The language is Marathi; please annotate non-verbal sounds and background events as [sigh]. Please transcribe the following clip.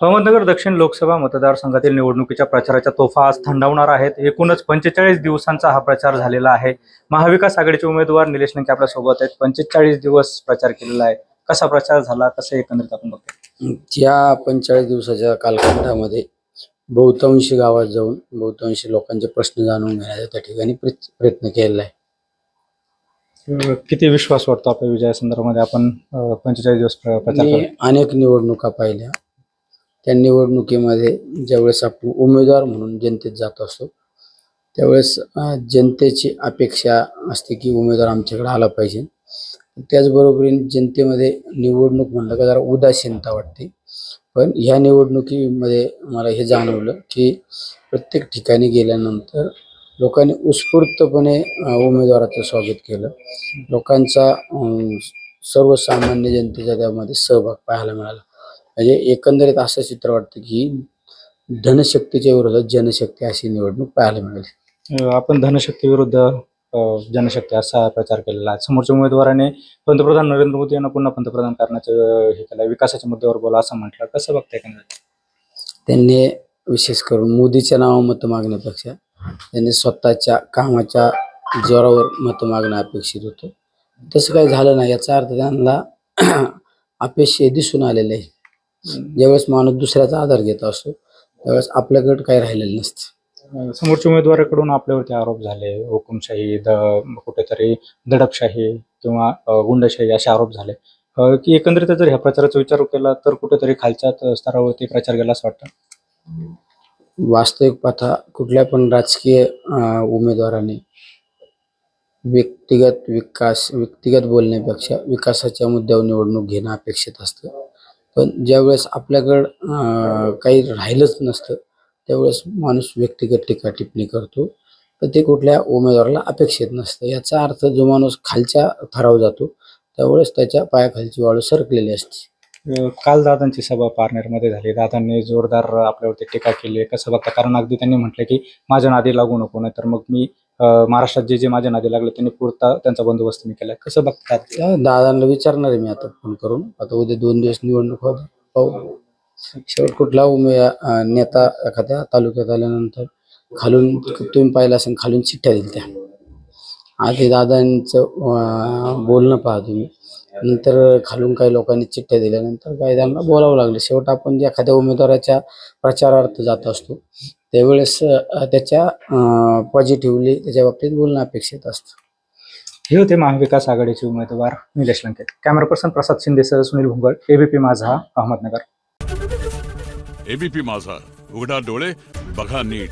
अहमदनगर दक्षिण लोकसभा मतदारसंघातील निवडणुकीच्या प्रचाराच्या तोफा आज थंडावणार आहेत. एकूणच पंचेचाळीस दिवसांचा हा प्रचार झालेला आहे. महाविकास आघाडीचे उमेदवार निलेश लंके आपल्यासोबत आहेत. पंचेचाळीस दिवस प्रचार केलेला आहे. कसा प्रचार झाला? कसं एकंदरीत आपण बघतो या पंचेचाळीस दिवसाच्या कालखंडामध्ये बहुतांशी गावात जाऊन बहुतांशी लोकांचे प्रश्न जाणून घेण्याचा त्या ठिकाणी प्रयत्- प्रयत्न केलेला आहे. किती विश्वास वाटतो आपल्या विजयासंदर्भामध्ये आपण पंचेचाळीस दिवस अनेक निवडणुका पाहिल्या. त्या निवडणुकीमध्ये ज्यावेळेस आपण उमेदवार म्हणून जनतेत जात असतो त्यावेळेस जनतेची अपेक्षा असते की उमेदवार आमच्याकडे आला पाहिजे. त्याचबरोबरीने जनतेमध्ये निवडणूक म्हणलं का जरा उदासीनता वाटते. पण ह्या निवडणुकीमध्ये मला हे जाणवलं की प्रत्येक ठिकाणी गेल्यानंतर लोकांनी उत्स्फूर्तपणे उमेदवाराचं स्वागत केलं. लोकांचा सर्वसामान्य जनतेचा त्यामध्ये सहभाग पाहायला मिळाला. म्हणजे एकंदरीत असं चित्र वाटतं की धनशक्तीच्या विरोधात जनशक्ती अशी निवडणूक पाहायला मिळाली. आपण धनशक्ती विरुद्ध जनशक्ती असा प्रचार केलेला आहे. समोरच्या उमेदवाराने पंतप्रधान नरेंद्र मोदी यांना पुन्हा पंतप्रधान करण्याचं हे केलं विकासाच्या मुद्द्यावर बोला असं म्हटलं. कसं बघताय त्यांनी विशेष करून मोदीच्या नावा मत मागण्यापेक्षा त्यांनी स्वतःच्या कामाच्या जोरावर मत मागणं अपेक्षित होतं. तसं काही झालं नाही. याचा अर्थ त्यांना [clears throat] अपयश हे दिसून आलेलं आहे ज्यावेळेस माणूस दुसऱ्याचा आधार घेत असतो त्यावेळेस आपल्याकडे काही राहिलेलं नसतं. समोरच्या उमेदवाराकडून आपल्यावरती आरोप झाले हुकुमशाही द कुठेतरी दडपशाही किंवा गुंडशाही असे आरोप झाले. अं, की एकंदरीत जर ह्या प्रचाराचा विचार केला तर कुठेतरी खालच्या स्तरावरती प्रचार केला असं वाटतं? वास्तविक पाहता कुठल्या पण राजकीय अं, उमेदवाराने व्यक्तिगत विकास व्यक्तिगत बोलण्यापेक्षा विकासाच्या मुद्द्यावर निवडणूक घेणं अपेक्षित असतं. पण ज्यावेळेस आपल्याकडं काही राहिलंच नसतं त्यावेळेस माणूस व्यक्तिगत टीका टिप्पणी करतो. तर ते कुठल्या उमेदवाराला अपेक्षित नसतं. याचा अर्थ जो माणूस खालच्या थराव जातो त्यावेळेस त्याच्या पायाखालची वाळू सरकलेली असते. काल दादांची सभा पारनेरमध्ये झाली. दादांनी जोरदार आपल्यावरती टीका केली. एका सभा कारण अगदी त्यांनी म्हटलं की माझ्या नादी लागू नको नाही तर मग मी महाराष्ट्रात जे जे माझ्या नादी लागले त्यांनी पुरता त्यांचा बंदोबस्त मी केला. कसं बघतात? दादांना विचारणार आहे मी आता फोन करून. आता उद्या दोन दिवस निवडणूक होत. पाहू. शेवट कुठला उमे नेता एखाद्या तालुक्यात आल्यानंतर खालून तुम्ही पाहिलं असेल खालून चिठ्ठ्या दिल्या त्या. आधी दादांचं बोलणं पहा तुम्ही. नंतर खालून काही लोकांनी चिठ्ठ्या दिल्यानंतर काही त्यांना बोलावं लागलं. शेवट आपण जे एखाद्या उमेदवाराच्या प्रचारार्थ जात असतो त्यावेळेस अं, त्याच्या पॉझिटिव्हली त्याच्या बाबतीत बोलणं अपेक्षित असतं. हे होते महाविकास आघाडीचे उमेदवार निलेश लंके कॅमेरा पर्सन प्रसाद शिंदेसह सुनील भुंगळ एबीपी माझा अहमदनगर. एबीपी माझा. उघडा डोळे बघा नीट.